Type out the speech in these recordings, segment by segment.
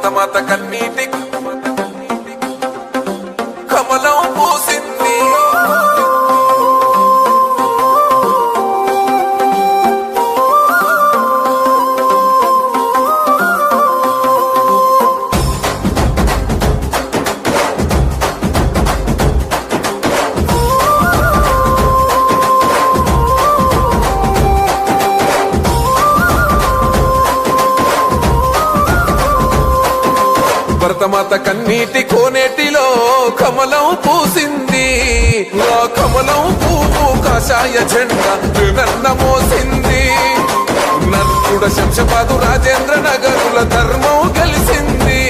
భరతమాత కన్నీటి భరతమాత కన్నీటి కోనేటిలో కమలం పూసింది. ఆ కమలం పువ్వు కాషాయ జెండా నన్న మోసింది. నర్తుడ శంషపాదు రాజేంద్ర నగరుల ధర్మం కలిసింది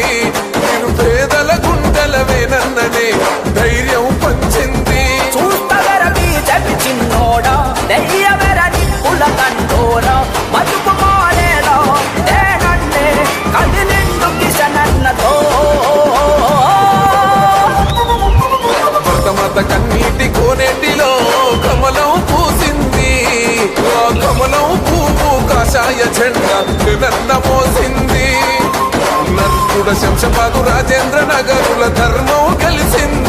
నేను పేదల గుండెల వేనన్ననే ధైర్యం పంచింది. చూస్తగర చిన్నోడా? దెయ్యవెర నిప్పుల తండోరా కమలం పూసింది. ఆ కమలం పువ్వు కాషాయ జెండా నన్న మోసింది. నర్కుడ శంశపాదు రాజేంద్ర నగరుల ధర్మం కలిసింది